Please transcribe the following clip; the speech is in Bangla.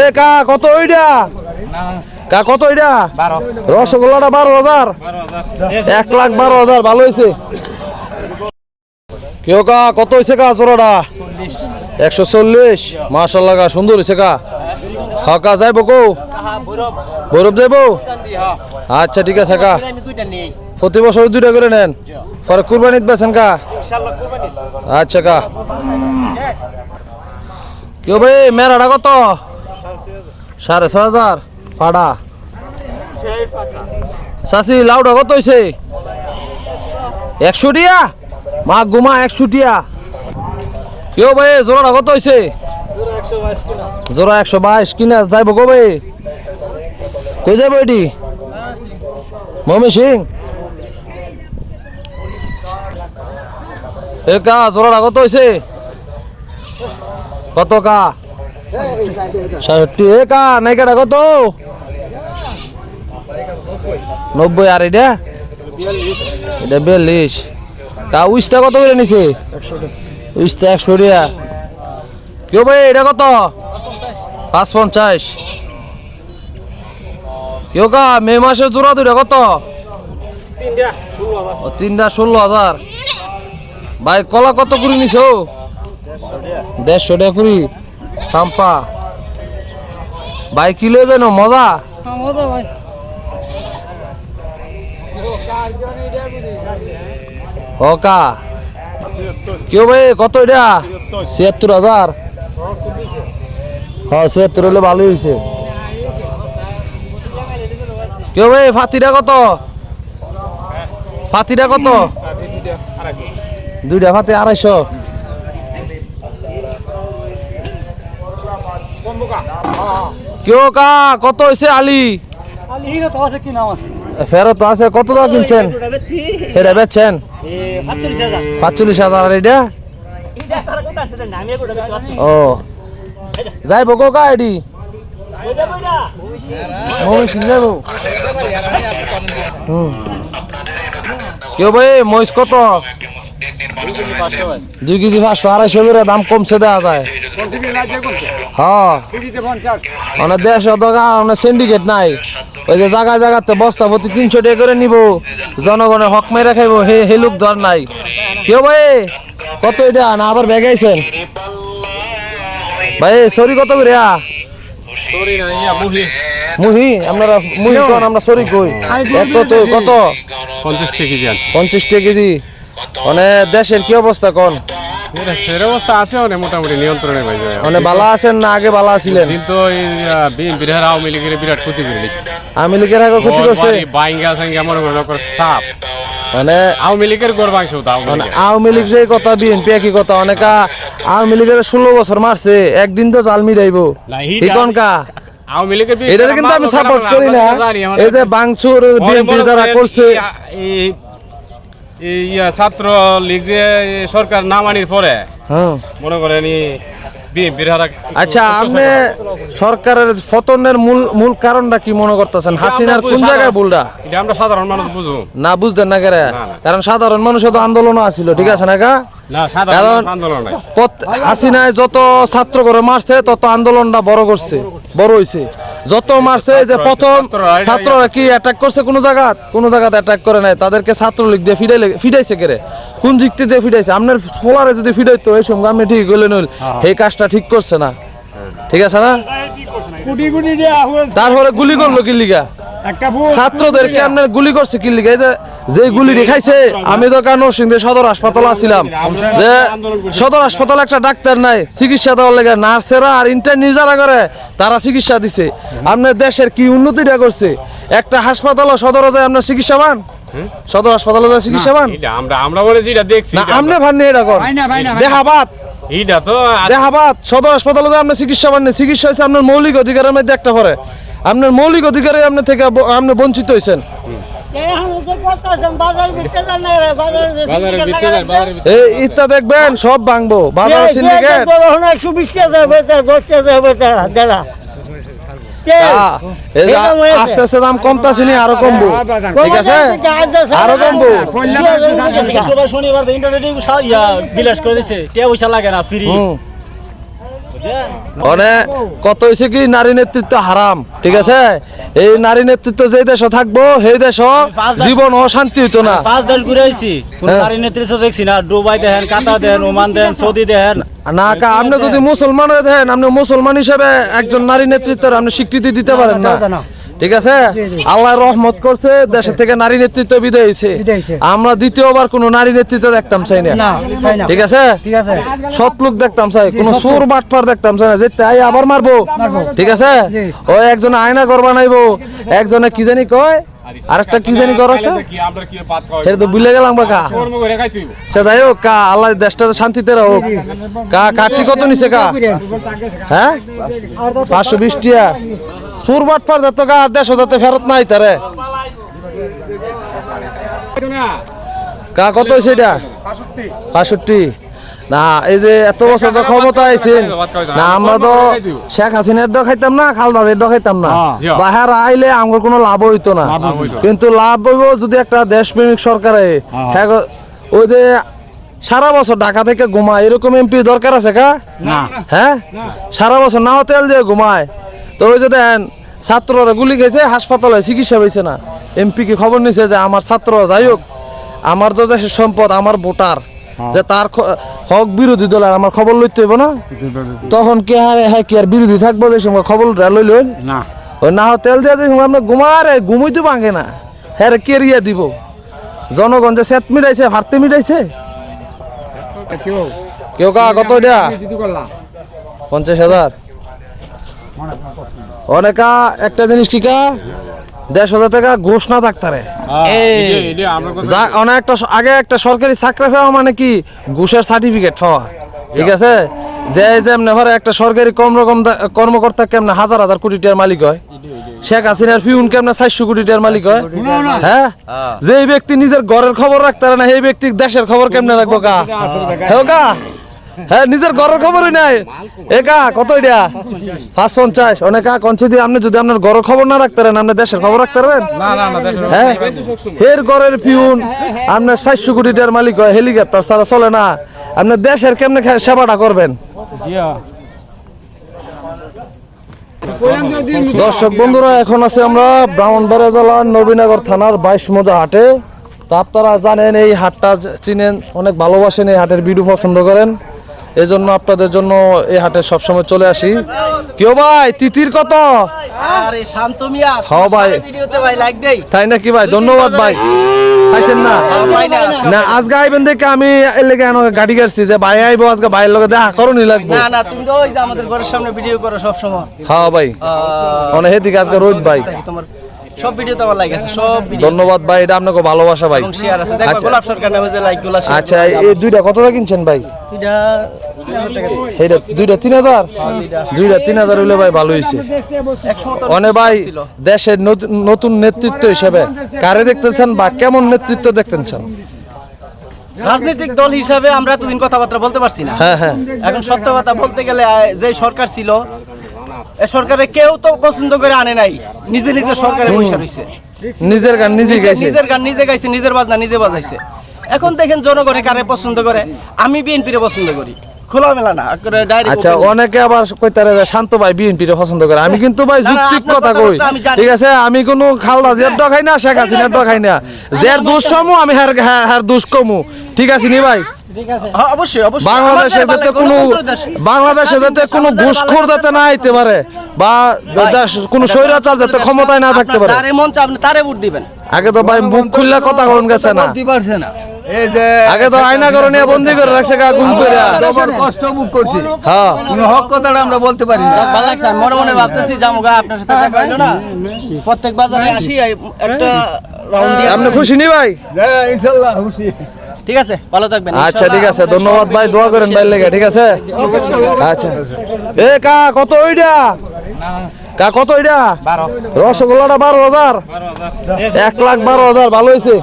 এ কা কত ওইটা কা কত ওইটা রসগোল্লাটা বারো হাজার। এক লাখ বারো হাজার ভালো হয়েছে কেউ কা কত হয়েছে কা চোরাটা একশো চল্লিশ। মার্শাল্লাহ কা সুন্দর হয়েছে কা। হকা যাইব কো? বরফ যাইব? আচ্ছা ঠিক আছে কা। প্রতি বছর দুইটা করে নেন। পরে কুরবানিত বেছেন কা? আচ্ছা কা। কেউ ভাই মেরাটা কত? সাড়ে ছ হাজার। ফাড়া চাষি লাউটা কত হয়েছে একশো টিয়া? মা গুমা, একশো টিয়া। কেউ ভাই, জোড়াটা কত হয়েছে জোড়া একশো বাইশ কিনা, যাইব কবে? কই যাইব এটি? মমি সিং। এ কা জোড়াটা কত হয়েছে কত কা? ষাটটি। এ কা নাইকাটা কত? নব্বই আর এটা? এটা বিয়াল্লিশ। কা উইসটা কত করে নিছে? উইসটা একশো টিয়া কেউ ভাই, এটা কত? পাঁচ পঞ্চাশ কেউ কা, মে মাসে জোড়া দুইটা কত? তিনটা ষোলো হাজার। ভাই, কলা কত করে নিছো? দেড়শো টাকা কুড়ি সাম্পা। ভাই কিলো যেন মজা? ওকা কেউ ভাই। কত এটা? ছিয়াত্তর হাজার। হ্যাঁ ছিয়াত্তর হলে ভালোই হয়েছে কেউ ভাই ফাতিটা কত? ফাতিটা কত? দুইটা ফাতে আড়াইশো। কেউ কা? কত হয়েছে আলি? ফেরত আছে কত দাও কিনছেন? এটা বেচছেন? পাঁচচল্লিশ হাজার। আর এটা ও। যাইব গো কা হুম কেউ ভাই মহিষ কত? দুই কেজি পাঁচশো, আড়াইশো করে দাম কমছে দেওয়া যায়। হ্যাঁ। মানে দেড়শো টাকা মানে সিন্ডিকেট নাই। ওই যে জায়গায় জায়গাতে বস্তা প্রতি তিনশো টাকা করে নিব। জনগণের হক মেরে খাইব, হে হে লোক ধর নাই। কেউ ভাই কত এটা না, আবার ব্যাগ ভাই সরি কত করে আ? মুহি। আপনারা মুহি কোন আমরা সরি কই? এক কত কত? পঞ্চাশ টাকা কেজি আছে পঞ্চাশ টাকা কেজি? মানে দেশের কি অবস্থা কোন? সের অবস্থা আছে অনেক মোটামুটি নিয়ন্ত্রণে ভাই মানে বালা আছেন না আগে বালা আছিলেন? কিন্তু এই বিএনপির হার আওয়ামী লীগের বিরাট ক্ষতি করে দিচ্ছে আওয়ামী লীগের আগে ক্ষতি করছে? বাইঙ্গা সাঙ্গা মনে সাপ। মানে আওয়ামী লীগের আওয়ামী মানে আওয়ামী লীগ যে কথা বিএনপি একই কথা অনেকা আওয়ামী লীগের ষোলো বছর মারছে একদিন তো জাল হিডা- কা? এটা কিন্তু আমি সাপোর্ট করি না। এই যে বাংচুর বিএনপি যারা করছে ছাত্র লীগ সরকার নামানির পরে হ্যাঁ। মনে করেন আচ্ছা আপনি সরকারের পতনের মূল মূল কারণটা কি মনে করতেছেন? হাসিনার কোন জায়গায় ভুলটা? আমরা সাধারণ মানুষ না বুঝতেন না কেরে। কারণ সাধারণ মানুষের তো আন্দোলনও আছিল ঠিক আছে না কা? কারণ- হাসিনায় যত ছাত্র করে মারছে তত আন্দোলনটা বড় করছে বড় হইছে। যত মারছে যে প্রথম ছাত্ররা- কি অ্যাটাক করছে কোনো জায়গা কোনো জায়গাতে অ্যাটাক করে নাই। তাদেরকে ছাত্রলীগ দিয়ে ফিডাইলে ফিডাইছে কেরে কোন দিয়ে ফিডাইছে? আপনার ফোলারে যদি ফিডাইতো এই সঙ্গে আমি ঠিক গেলে নইল। এই কাজটা ঠিক করছে না। ঠিক আছে না? তারপরে গুলি করল কি লিগা? ছাত্রদেরকে আপনার গুলি করছে কি এই যে যে গুলি রেখাইছে আমি তো নরসিংদী সদর হাসপাতালে আছিলাম। যে সদর হাসপাতালে একটা ডাক্তার নাই চিকিৎসা দেওয়ার লেগে নার্সেরা আর ইন্টার্নি যারা করে তারা চিকিৎসা দিছে। আপনার দেশের কি উন্নতিটা করছে? একটা হাসপাতাল সদর যায় আপনার চিকিৎসা পান সদর হাসপাতালে যায় চিকিৎসা পান আমরা আমরা বলে যেটা দেখছি না এটা আমনে এটা কর। দেহাবাদ। এইটা তো দেহাবাদ সদর হাসপাতালে যায় আপনার চিকিৎসা পান চিকিৎসা হচ্ছে আপনার মৌলিক অধিকারের মধ্যে একটা পরে। আপনার মৌলিক অধিকারে আপনি থেকে আপনি বঞ্চিত হয়েছেন। ইত্যা দেখবেন সব ভাঙবো। বাজার সিন্ডিকেট আস্তে আস্তে দাম কমতাছে নি আরও কমবো। ঠিক আছে আরও কমবো। শনিবার ইন্টারনেটে বিলাস করে দিছে। কে পয়সা লাগে না ফ্রি। মানে কত হয়েছে কি নারী নেতৃত্ব হারাম ঠিক আছে? এই নারী নেতৃত্ব যে দেশ থাকব সেই দেশ জীবন অশান্তি শান্তি হইতো না। পাঁচ দেশ ঘুরে আইছি হ্যাঁ। নারী নেতৃত্ব দেখছি না। দুবাই দেখেন কাতার দেখেন ওমান দেখেন সৌদি দেখেন। না কা আপনি যদি মুসলমান হয়ে আপনি মুসলমান হিসেবে একজন নারী নেতৃত্বের আপনি স্বীকৃতি দিতে পারেন না। ঠিক আছে? আল্লাহ রহমত করছে দেশের থেকে নারী নেতৃত্ব বিদায় হয়েছে। আমরা দ্বিতীয়বার কোনো নারী নেতৃত্ব দেখতাম চাই না। ঠিক আছে? সতলুক সৎ লোক দেখতাম চাই। কোনো সুর বাটফার দেখতাম চাই না। যে তাই আবার মারবো। ঠিক আছে? ও একজনে আয়না করবা নাইবো একজনে কি জানি কয় আরেকটা কি জানি ঘর আছে? এটা তো ভুলে গেলাম বা কা করে আচ্ছা যাই হোক কা আল্লাহ দেশটা শান্তিতে হোক কা কাটি কত নিছে কা হ্যাঁ? পাঁচশো বিশ টিয়া। সুর বাটফার যত কা দেশ যাতে ফেরত নাই তারে। কা কত হয়েছে এটা? পাঁষট্টি না এই যে এত বছর তো ক্ষমতা আইছেন। না আমরা তো শেখ হাসিনার দ খাইতাম না খালদাদের দ খাইতাম না। বাহার আইলে আমার কোনো লাভ হইতো না। কিন্তু লাভ হইব যদি একটা দেশপ্রেমিক সরকারে। হ্যাঁ ওই যে সারা বছর ঢাকা থেকে ঘুমায় এরকম এমপি দরকার আছে কা? না। হ্যাঁ? সারা বছর নাও তেল দিয়ে ঘুমায়। তো ওই যে দেন ছাত্ররা গুলি গেছে হাসপাতালে চিকিৎসা হয়েছে না। এমপি কি খবর নিছে যে আমার ছাত্র যাই হোক আমার তো দেশের সম্পদ আমার ভোটার। যে তার হক বিরোধী দল আর আমার খবর লইতে হইব না? তখন কে হ্যাঁ হ্যাঁ কি আর বিরোধী থাকব যে সময় খবর লই লইন না। ওই না তেল দিয়ে যে সময় আপনার ঘুমারে ঘুমই তো ভাঙে না। হ্যাঁ কেরিয়া দিব? জনগণ যে সেত মিটাইছে ভারতে মিটাইছে? কেউ কা কত এটা পঞ্চাশ হাজার। অনেকা একটা জিনিস কি কা? দেড় হাজার টাকা ঘুষ না থাকতারে। অনেক একটা আগে একটা সরকারি চাকরি পাওয়া মানে কি? ঘুষের সার্টিফিকেট পাওয়া। ঠিক আছে? যে যেমনে ধরে একটা সরকারি কম রকম দা- কর্মকর্তা কেমনে হাজার হাজার কোটি টাকার মালিক হয়? শেখ হাসিনার ফিউন কেমনে চারশো কোটি টাকার মালিক হয়? হ্যাঁ? যে ব্যক্তি নিজের ঘরের খবর রাখতে পারে না সেই ব্যক্তি দেশের খবর কেমনে রাখব কা হ্যাঁ কা হ্যাঁ নিজের ঘরের খবরই নাই। একা কত এটা? পাঁচ পঞ্চাশ। অনেকা কনসি দিয়ে আপনি যদি আপনার ঘরের খবর না রাখতে পারেন আপনি দেশের খবর রাখতে পারবেন? না না না দেশের হ্যাঁ। এর ঘরের পিউন আপনার চারশো কোটি টাকার মালিক হয় হেলিকপ্টার ছাড়া চলে না। আপনার দেশের কেমনে সেবাটা করবেন? দর্শক বন্ধুরা এখন আছে আমরা ব্রাহ্মণবাড়িয়া জেলার নবীনগর থানার বাইশ মজা হাটে। তা আপনারা জানেন এই হাটটা চিনেন অনেক ভালোবাসেন এই হাটের ভিডিও পছন্দ করেন। এই জন্য আপনাদের জন্য এই হাটে সবসময় চলে আসি। কেউ ভাই তিতির কত? আরে শান্ত মিয়া হ্যাঁ ভাই। ভিডিওতে ভাই লাইক দেই। তাই নাকি ভাই? ধন্যবাদ ভাই। পাইছেন না? না আজকে আইবেন দেখে আমি এর লেগে এনো গাড়ি যে ভাই আইবো আজকে ভাইয়ের লগে দেখা করুনি লাগবো। না না তুমি তো ওই যে আমাদের ঘরের সামনে ভিডিও করো সব সময় হ্যাঁ ভাই মানে হেদিকে আজকে রোদ ভাই। তোমার সব ভিডিওতে আমার লাইক আছে সব ধন্যবাদ ভাই এটা আপনাকে ভালোবাসা ভাই। এবং শেয়ার আছে। দেখো আচ্ছা। গোলাপ সরকার নামে যে লাইকগুলো আচ্ছা এই দুইটা কত টাকা কিনছেন ভাই? এটা তিন হাজার টাকা দিছি। এইটা দুইটা তিন হাজার? দুইটা। তিন হাজার হইলে ভাই ভালো হয়েছে অনে ভাই দেশের নতুন- নতুন নেতৃত্ব হিসেবে কারে দেখতেছেন বা কেমন নেতৃত্ব দেখতেছেন? রাজনৈতিক দল হিসাবে আমরা এতদিন কথাবার্তা বলতে পারছি না। হ্যাঁ হ্যাঁ। এখন সত্য কথা বলতে গেলে যে সরকার ছিল সরকারে কেউ তো পছন্দ করে আনে নাই। নিজে নিজে সরকারে বসে রয়েছে নিজের গান নিজে গাইছে। নিজের গান নিজে গাইছে নিজের বাজনা নিজে বাজাইছে। এখন দেখেন জনগণে কারে পছন্দ করে আমি বিএনপিরে পছন্দ করি। খোলামেলা না আচ্ছা অনেকে আবার কইতারে যে শান্ত ভাই বিএনপি রে পছন্দ করে। আমি কিন্তু ভাই যুক্তিক কথা কই। ঠিক আছে আমি কোনো খালদা না শেখ হাসিনার আমি হার হার- কমু। ঠিক আছে নি ভাই? হ্যাঁ, বাংলাদেশে আমাদের যাতে কোনো গণতন্ত্র বাংলাদেশে যাতে কোনো ঘুষখোর যাতে না আইতে পারে বা কোনো স্বৈরাচার যাতে ক্ষমতায় না থাকতে পারে। আপনার মন আপনি তারে ভোট দিবেন। আগে তো ভাই মুখ খুললে কথা কন গেছে না। না। আগে তো আয়না করে নিয়ে বন্দি করে রাখছে গা গুম করে। ডবল কষ্ট মুখ করছি। হ্যাঁ। কোনো হক কথাটা আমরা বলতে পারি না। ভালো লাগছে আমি মনে মনে ভাবতেছি যাব গা আপনার সাথে দেখা হইল না। প্রত্যেক বাজারে আসি একটা রাউন্ড আপনি খুশি নি ভাই? হ্যাঁ, খুশি। ঠিক আছে? ভালো থাকবেন। আচ্ছা ঠিক আছে। ধন্যবাদ ভাই দোয়া করেন ভাই লেগে ঠিক আছে? আচ্ছা। এ কা কত ওইটা কা কত ওইটা রসগোল্লাটা বারো হাজার। এক লাখ বারো হাজার ভালো হয়েছে